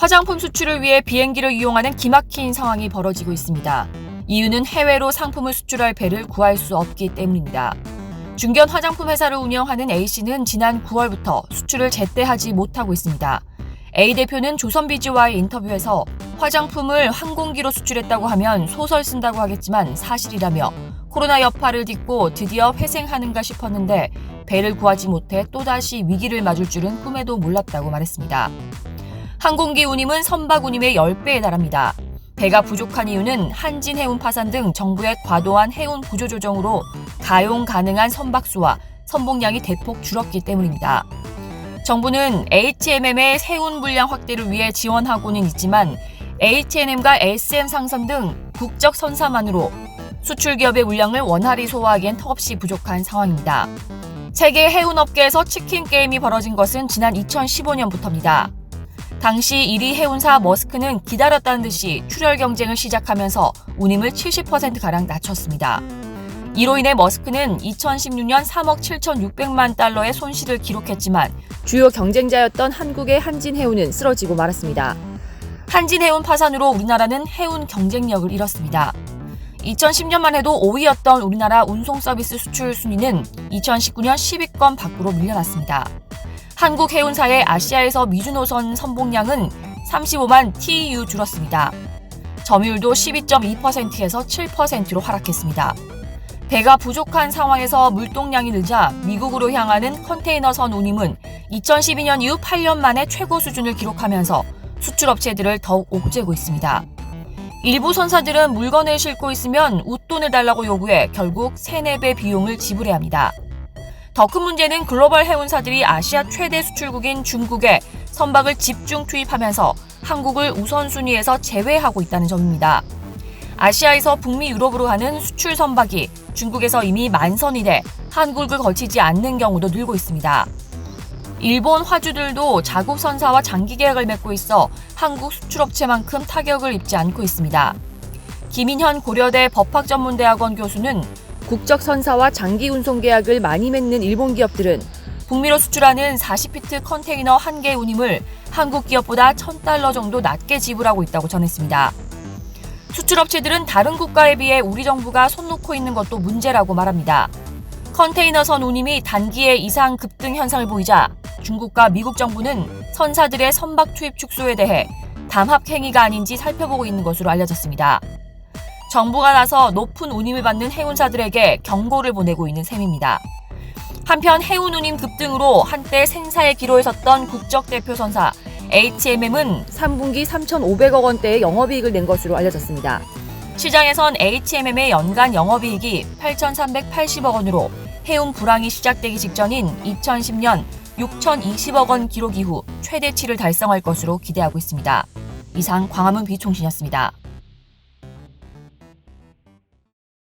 화장품 수출을 위해 비행기를 이용하는 기막힌 상황이 벌어지고 있습니다. 이유는 해외로 상품을 수출할 배를 구할 수 없기 때문입니다. 중견 화장품 회사를 운영하는 A씨는 지난 9월부터 수출을 제때 하지 못하고 있습니다. A 대표는 조선비즈와의 인터뷰에서 화장품을 항공기로 수출했다고 하면 소설 쓴다고 하겠지만 사실이라며 코로나 여파를 딛고 드디어 회생하는가 싶었는데 배를 구하지 못해 또다시 위기를 맞을 줄은 꿈에도 몰랐다고 말했습니다. 항공기 운임은 선박 운임의 10배에 달합니다. 배가 부족한 이유는 한진 해운 파산 등 정부의 과도한 해운 구조 조정으로 가용 가능한 선박 수와 선봉량이 대폭 줄었기 때문입니다. 정부는 HMM의 세운 물량 확대를 위해 지원하고는 있지만 H&M과 SM 상선 등 국적 선사만으로 수출 기업의 물량을 원활히 소화하기엔 턱없이 부족한 상황입니다. 세계 해운업계에서 치킨 게임이 벌어진 것은 지난 2015년부터입니다. 당시 1위 해운사 머스크는 기다렸다는 듯이 출혈 경쟁을 시작하면서 운임을 70%가량 낮췄습니다. 이로 인해 머스크는 2016년 3억 7,600만 달러의 손실을 기록했지만 주요 경쟁자였던 한국의 한진해운은 쓰러지고 말았습니다. 한진해운 파산으로 우리나라는 해운 경쟁력을 잃었습니다. 2010년만 해도 5위였던 우리나라 운송 서비스 수출 순위는 2019년 10위권 밖으로 밀려났습니다. 한국 해운사의 아시아에서 미주 노선 선봉량은 35만 TEU 줄었습니다. 점유율도 12.2%에서 7%로 하락했습니다. 배가 부족한 상황에서 물동량이 늦자 미국으로 향하는 컨테이너선 운임은 2012년 이후 8년 만에 최고 수준을 기록하면서 수출업체들을 더욱 옥죄고 있습니다. 일부 선사들은 물건을 싣고 있으면 웃돈을 달라고 요구해 결국 3, 4배 비용을 지불해야 합니다. 더 큰 문제는 글로벌 해운사들이 아시아 최대 수출국인 중국에 선박을 집중 투입하면서 한국을 우선순위에서 제외하고 있다는 점입니다. 아시아에서 북미 유럽으로 가는 수출 선박이 중국에서 이미 만선이 돼 한국을 거치지 않는 경우도 늘고 있습니다. 일본 화주들도 자국 선사와 장기 계약을 맺고 있어 한국 수출업체만큼 타격을 입지 않고 있습니다. 김인현 고려대 법학전문대학원 교수는 국적 선사와 장기 운송 계약을 많이 맺는 일본 기업들은 북미로 수출하는 40피트 컨테이너 한 개 운임을 한국 기업보다 1000달러 정도 낮게 지불하고 있다고 전했습니다. 수출업체들은 다른 국가에 비해 우리 정부가 손 놓고 있는 것도 문제라고 말합니다. 컨테이너선 운임이 단기에 이상 급등 현상을 보이자 중국과 미국 정부는 선사들의 선박 투입 축소에 대해 담합 행위가 아닌지 살펴보고 있는 것으로 알려졌습니다. 정부가 나서 높은 운임을 받는 해운사들에게 경고를 보내고 있는 셈입니다. 한편 해운 운임 급등으로 한때 생사의 기로에 섰던 국적 대표 선사 HMM은 3분기 3,500억 원대의 영업이익을 낸 것으로 알려졌습니다. 시장에선 HMM의 연간 영업이익이 8,380억 원으로 해운 불황이 시작되기 직전인 2010년 6,020억 원 기록 이후 최대치를 달성할 것으로 기대하고 있습니다. 이상 광화문 비통신이었습니다.